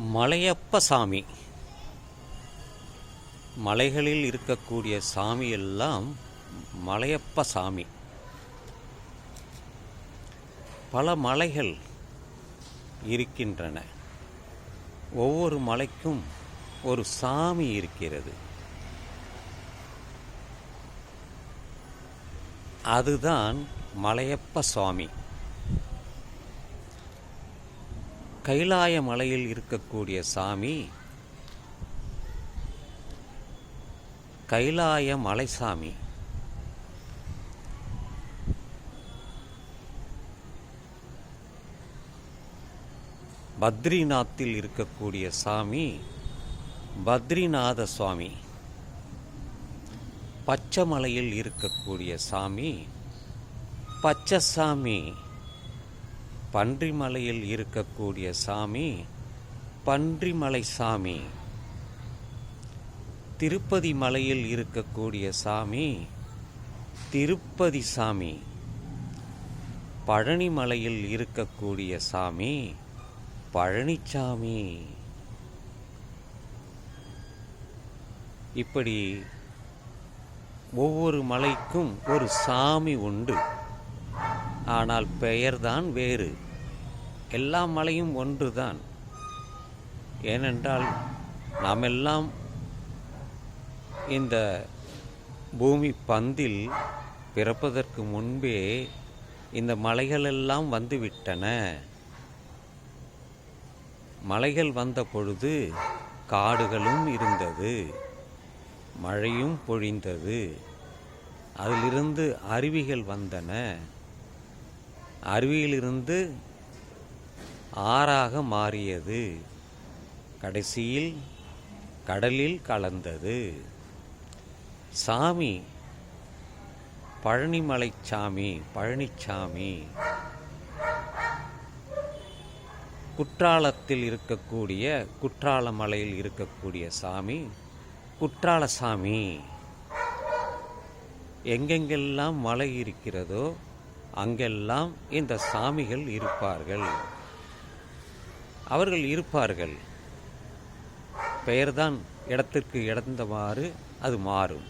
மலையப்ப சாமி. மலைகளில் இருக்கக்கூடிய சாமி எல்லாம் மலையப்ப சாமி. பல மலைகள் இருக்கின்றன. ஒவ்வொரு மலைக்கும் ஒரு சாமி இருக்கிறது. அதுதான் மலையப்ப சுவாமி கைலாய மலையில் இருக்கக்கூடிய சாமி கைலாய மலைசாமி பத்ரிநாத்தில் இருக்கக்கூடிய சாமி பத்ரிநாத சுவாமி. பச்சைமலையில் இருக்கக்கூடிய சாமி பச்சைசாமி பன்றிமலையில் இருக்கக்கூடிய சாமி பன்றிமலை சாமி. திருப்பதி மலையில் இருக்கக்கூடிய சாமி திருப்பதி சாமி. பழனி மலையில் இருக்கக்கூடிய சாமி பழனிச்சாமி. இப்படி ஒவ்வொரு மலைக்கும் ஒரு சாமி உண்டு. ஆனால் பெயர்தான் வேறு. எல்லா மலையும் ஒன்றுதான். ஏனென்றால் நாமெல்லாம் இந்த பூமி பந்தில் பிறப்பதற்கு முன்பே இந்த மலைகளெல்லாம் வந்துவிட்டன. மலைகள் வந்த பொழுது காடுகளும் இருந்தது. மழையும் பொழிந்தது. அதிலிருந்து அருவிகள் வந்தன. அருவியிலிருந்து ஆறாக மாறியது. கடைசியில் கடலில் கலந்தது. சாமி பழனிமலை சாமி பழனிச்சாமி. குற்றாலத்தில் இருக்கக்கூடிய குற்றால மலையில் இருக்கக்கூடிய சாமி குற்றால சாமி. எங்கெங்கெல்லாம் மலை இருக்கிறதோ அங்கெல்லாம் இந்த சாமிகள் இருப்பார்கள். அவர்கள் இருப்பார்கள். பெயர்தான் இடத்திற்கு இடந்தவாறு அது மாறும்.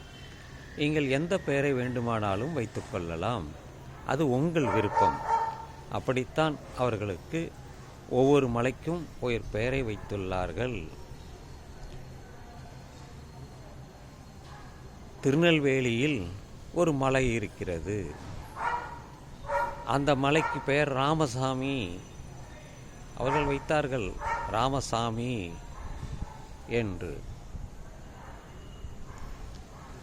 நீங்கள் எந்த பெயரை வேண்டுமானாலும் வைத்துக்கொள்ளலாம் அது உங்கள் விருப்பம். அப்படித்தான் அவர்களுக்கு ஒவ்வொரு மலைக்கும் ஒரு பெயரை வைத்துள்ளார்கள். திருநெல்வேலியில் ஒரு மலை இருக்கிறது. அந்த மலைக்கு பெயர் ராமசாமி. அவர்கள் வைத்தார்கள் ராமசாமி என்று.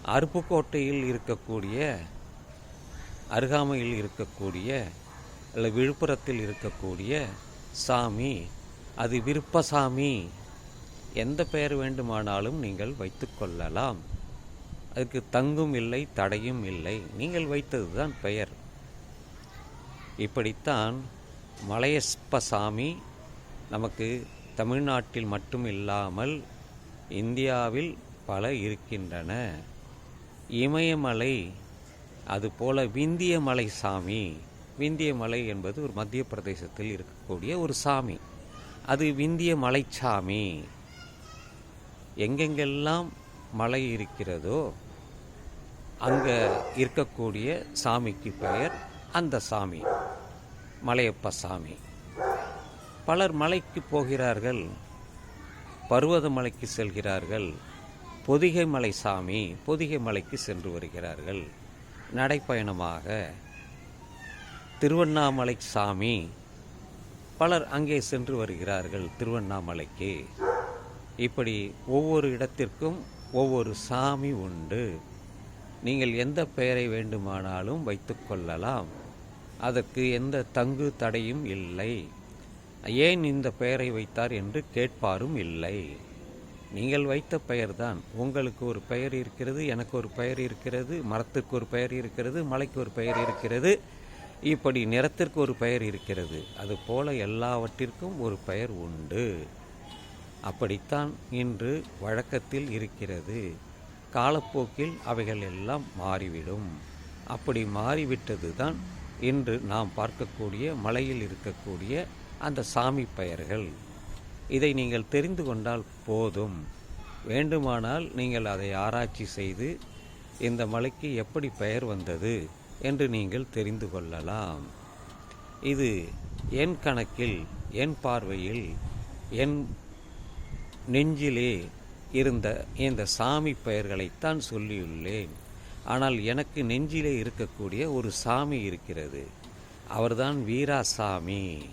அருப்புக்கோட்டையில் இருக்கக்கூடிய அருகாமையில் இருக்கக்கூடிய அல்ல விழுப்புரத்தில் இருக்கக்கூடிய சாமி அது விருப்பசாமி. எந்த பெயர் வேண்டுமானாலும் நீங்கள் வைத்துக்கொள்ளலாம் அதுக்கு தங்கும் இல்லை தடையும் இல்லை. நீங்கள் வைத்ததுதான் பெயர். இப்படித்தான் மலையஸ்ப சாமி நமக்கு தமிழ்நாட்டில் மட்டும் இல்லாமல் இந்தியாவில் பல இருக்கின்றன. இமயமலை அதுபோல விந்திய மலை சாமி விந்திய மலை என்பது ஒரு மத்திய பிரதேசத்தில் இருக்கக்கூடிய ஒரு சாமி. அது விந்திய மலைச்சாமி எங்கெங்கெல்லாம் மலை இருக்கிறதோ அங்கே இருக்கக்கூடிய சாமிக்கு பெயர் அந்த சாமி மலையப்ப சாமி. பலர் மலைக்கு போகிறார்கள் பர்வத மலைக்கு செல்கிறார்கள் பொதிகை மலை சாமி பொதிகை மலைக்கு சென்று வருகிறார்கள். நடைப்பயணமாக திருவண்ணாமலை சாமி பலர் அங்கே சென்று வருகிறார்கள் திருவண்ணாமலைக்கு. இப்படி ஒவ்வொரு இடத்திற்கும் ஒவ்வொரு சாமி உண்டு. நீங்கள் எந்த பெயரை வேண்டுமானாலும் வைத்துக்கொள்ளலாம் அதற்கு எந்த தங்கு தடையும் இல்லை. ஏன் இந்த பெயரை வைத்தார் என்று கேட்பாரும் இல்லை. நீங்கள் வைத்த பெயர்தான். உங்களுக்கு ஒரு பெயர் இருக்கிறது எனக்கு ஒரு பெயர் இருக்கிறது மரத்துக்கு ஒரு பெயர் இருக்கிறது மலைக்கு ஒரு பெயர் இருக்கிறது. இப்படி நிறத்திற்கு ஒரு பெயர் இருக்கிறது. அதுபோல எல்லாவற்றிற்கும் ஒரு பெயர் உண்டு. அப்படித்தான் இன்று வழக்கத்தில் இருக்கிறது. காலப்போக்கில் அவைகள் எல்லாம் மாறிவிடும். அப்படி மாறிவிட்டது தான் இன்று நாம் பார்க்கக்கூடிய மலையில் இருக்கக்கூடிய அந்த சாமி பெயர்கள். இதை நீங்கள் தெரிந்து கொண்டால் போதும். வேண்டுமானால் நீங்கள் அதை ஆராய்ச்சி செய்து இந்த மலைக்கு எப்படி பெயர் வந்தது என்று நீங்கள் தெரிந்து கொள்ளலாம். இது என் கணக்கில் என் பார்வையில் என் நெஞ்சிலே இருந்த இந்த சாமி பெயர்களைத்தான் சொல்லியுள்ளேன். ஆனால் எனக்கு நெஞ்சிலே இருக்கக்கூடிய ஒரு சாமி இருக்கிறது. அவர்தான் வீராசாமி.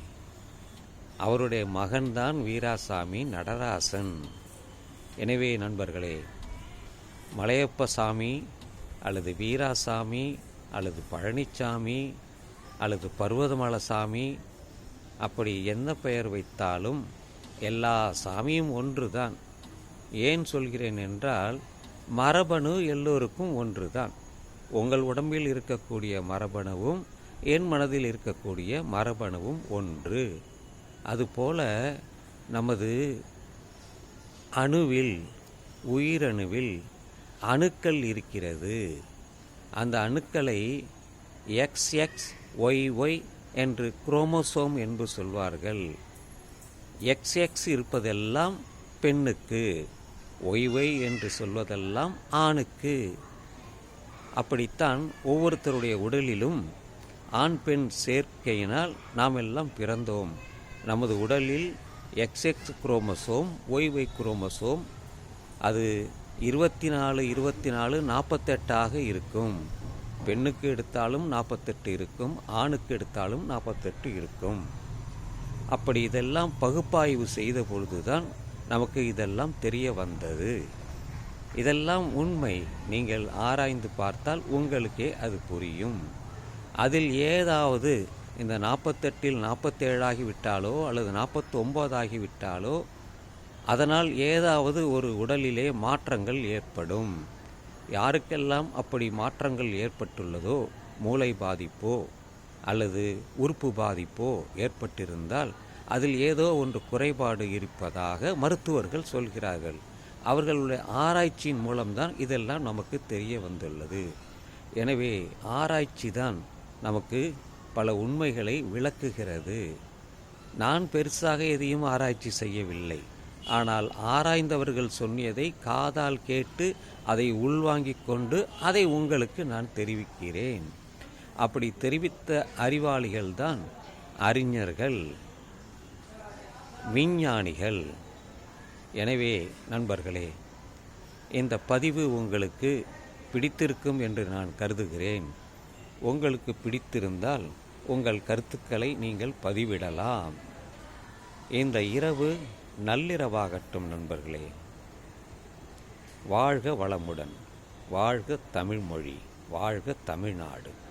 அவருடைய மகன்தான் வீராசாமி நடராசன். எனவே நண்பர்களே மலையப்ப சாமி அல்லது வீராசாமி அல்லது பழனிசாமி அல்லது பர்வதமலை சாமி அப்படி என்ன பெயர் வைத்தாலும் எல்லா சாமியும் ஒன்றுதான். ஏன் சொல்கிறேன் என்றால் மரபணு எல்லோருக்கும் ஒன்றுதான். உங்கள் உடம்பில் இருக்கக்கூடிய மரபணுவும் என் மனதில் இருக்கக்கூடிய மரபணுவும் ஒன்று. அதுபோல நமது அணுவில் உயிரணுவில் அணுக்கள் இருக்கிறது. அந்த அணுக்களை எக்ஸ் எக்ஸ் ஒய் ஒய் என்று குரோமோசோம் என்று சொல்வார்கள். எக்ஸ் எக்ஸ் இருப்பதெல்லாம் பெண்ணுக்கு ஒய் ஒய் என்று சொல்வதெல்லாம் ஆணுக்கு. அப்படித்தான் ஒவ்வொருத்தருடைய உடலிலும் ஆண் பெண் சேர்க்கையினால் நாம் எல்லாம் பிறந்தோம். நமது உடலில் எக்ஸ்எக்ஸ் குரோமசோம் ஒய்வை குரோமசோம் அது இருபத்தி நாலு இருபத்தி நாலு நாற்பத்தெட்டாக இருக்கும். பெண்ணுக்கு எடுத்தாலும் நாற்பத்தெட்டு இருக்கும் ஆணுக்கு எடுத்தாலும் நாற்பத்தெட்டு இருக்கும். அப்படி இதெல்லாம் பகுப்பாய்வு செய்த பொழுதுதான் நமக்கு இதெல்லாம் தெரிய வந்தது. இதெல்லாம் உண்மை. நீங்கள் ஆராய்ந்து பார்த்தால் உங்களுக்கே அது புரியும். அதில் ஏதாவது இந்த நாற்பத்தெட்டில் நாற்பத்தேழாகி விட்டாலோ அல்லது நாற்பத்தொம்போதாகிவிட்டாலோ விட்டாலோ அதனால் ஏதாவது ஒரு உடலிலே மாற்றங்கள் ஏற்படும். யாருக்கெல்லாம் அப்படி மாற்றங்கள் ஏற்பட்டுள்ளதோ மூளை பாதிப்போ அல்லது உறுப்பு பாதிப்போ ஏற்பட்டிருந்தால் அதில் ஏதோ ஒன்று குறைபாடு இருப்பதாக மருத்துவர்கள் சொல்கிறார்கள். அவர்களுடைய ஆராய்ச்சியின் மூலம்தான் இதெல்லாம் நமக்கு தெரிய வந்துள்ளது. எனவே ஆராய்ச்சி தான் நமக்கு பல உண்மைகளை விளக்குகிறது. நான் பெருசாக எதையும் ஆராய்ச்சி செய்யவில்லை. ஆனால் ஆராய்ந்தவர்கள் சொன்னியதை காதால் கேட்டு அதை உள்வாங்கிக் கொண்டு அதை உங்களுக்கு நான் தெரிவிக்கிறேன். அப்படி தெரிவித்த அறிவாளிகள்தான் அறிஞர்கள். விஞ்ஞானிகள். எனவே நண்பர்களே இந்த பதிவு உங்களுக்கு பிடித்திருக்கும் என்று நான் கருதுகிறேன். உங்களுக்கு பிடித்திருந்தால் உங்கள் கருத்துக்களை நீங்கள் பதிவிடலாம். இந்த இரவு நள்ளிரவாகட்டும் நண்பர்களே. வாழ்க வளமுடன். வாழ்க தமிழ்மொழி. வாழ்க தமிழ்நாடு.